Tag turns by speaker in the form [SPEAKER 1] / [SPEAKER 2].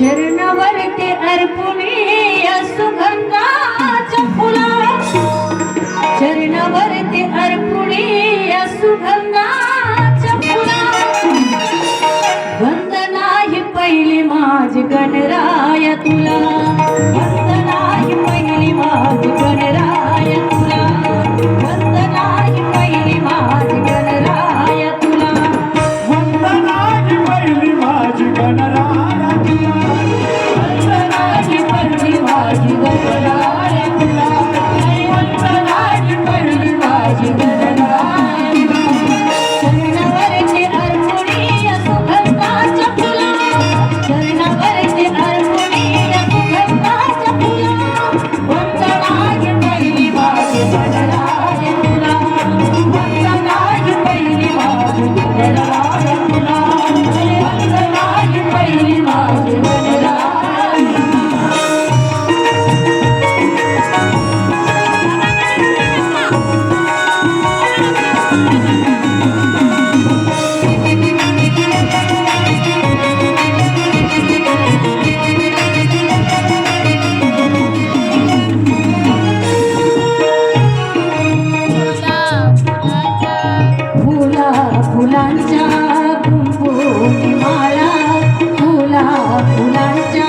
[SPEAKER 1] चरणावरती अर्पुणी सुगंधाच्या फुला चरणावरती अर्पुणी सुगंधाच्या फुला वंदना ही पहिली माझी गणराया तू Amen. রাজা